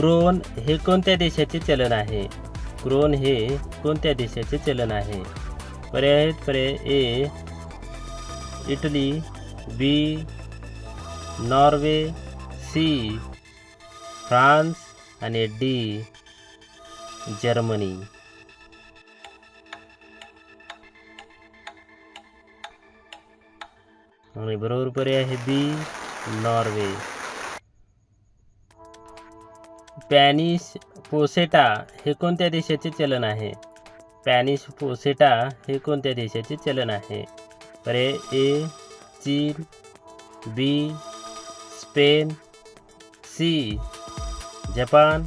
Crown हे कोणत्या देशाचे चलन आहे? क्रोन हे कोणत्या देशाचे चलन आहे? पर्याय आहेत पर्याय A Italy B Norway C France आणि डी जर्मनी. आणि बरोबर पर्याय आहे बी नॉर्वे. पॅनिश पोसेटा हे कोणत्या देशाचे चलन आहे? पॅनिश पोसेटा हे कोणत्या देशाचे चलन आहे? पर्याय ए चीन बी स्पेन सी जपान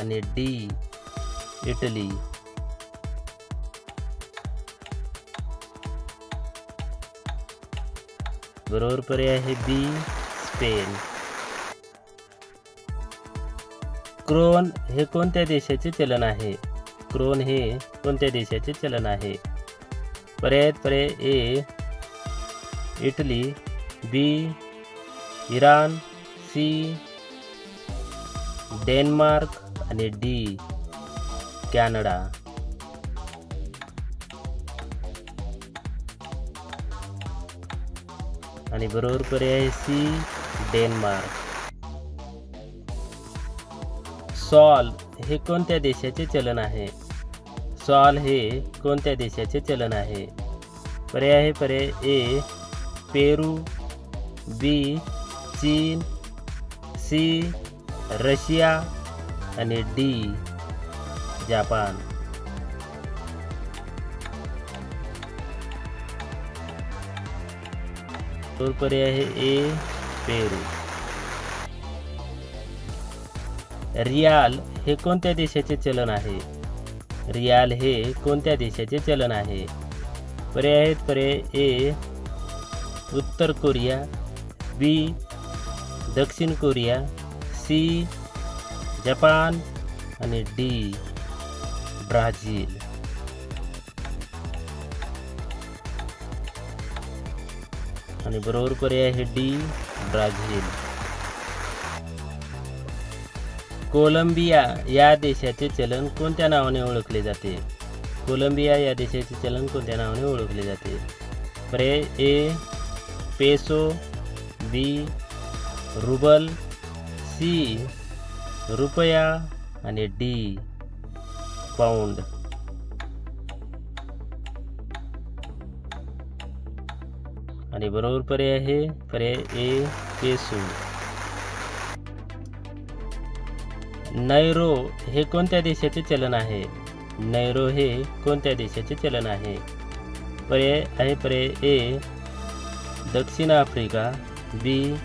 आणि डी इटली. बरोबर पर्याय आहे बी स्पेन. क्रोन हे कोणत्या देशाचे चलन आहे? क्रोन हे कोणत्या देशाचे चलन आहे? पर्याय पर्याय A Italy B Iran C Denmark आणि डी कॅनडा. आणि बरोबर पर्याय सी डेन्मार्क. सॉल हे कोणत्या देशाचे चलन आहे? सॉल हे कोणत्या देशाचे चलन आहे? पर्याय आहे पर्याय ए पेरू बी चीन सी रशिया आणि डी जापान. पर्याय आहे ए पेरू. रियाल हे कोणत्या देशाचे चलन आहे? रियाल हे कोणत्या देशाचे चलन आहे? पर्याय आहेत पर्याय ए उत्तर कोरिया बी दक्षिण कोरिया सी जपान आणि डी ब्राझील. आणि बरोबर पर्याय आहे डी ब्राझील. कोलंबिया या देशाचे चलन कोणत्या नावाने ओळखले जाते? कोलंबिया या देशाचे चलन कोणत्या नावाने ओळखले जाते? प्रे A peso B rouble C रुपया आणि डी पाऊंड. आणि बरोबर पर्याय आहे पर्याय ए पेसो. नैरो हे कोणत्या देशाचे चलन आहे? नैरो हे कोणत्या देशाचे चलन आहे? पर्याय आहे पर्याय ए दक्षिण Africa B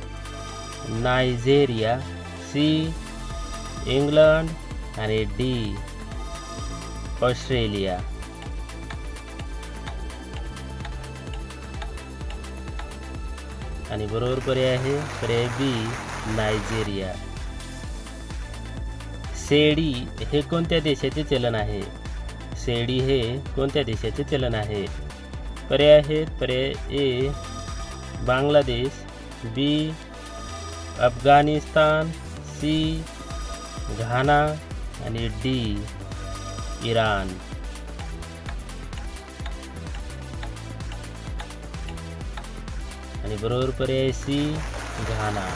Nigeria C England आणि डी ऑस्ट्रेलिया. आणि बरोबर पर्याय आहे पर्याय बी नायजेरिया. सेडी हे कोणत्या देशाचे चलन आहे? सेडी हे कोणत्या देशाचे चलन आहे? पर्याय आहेत पर्याय A Bangladesh B Afghanistan C Ghana आणि डी इराण. आणि बरोबर पर्याय सी घाना.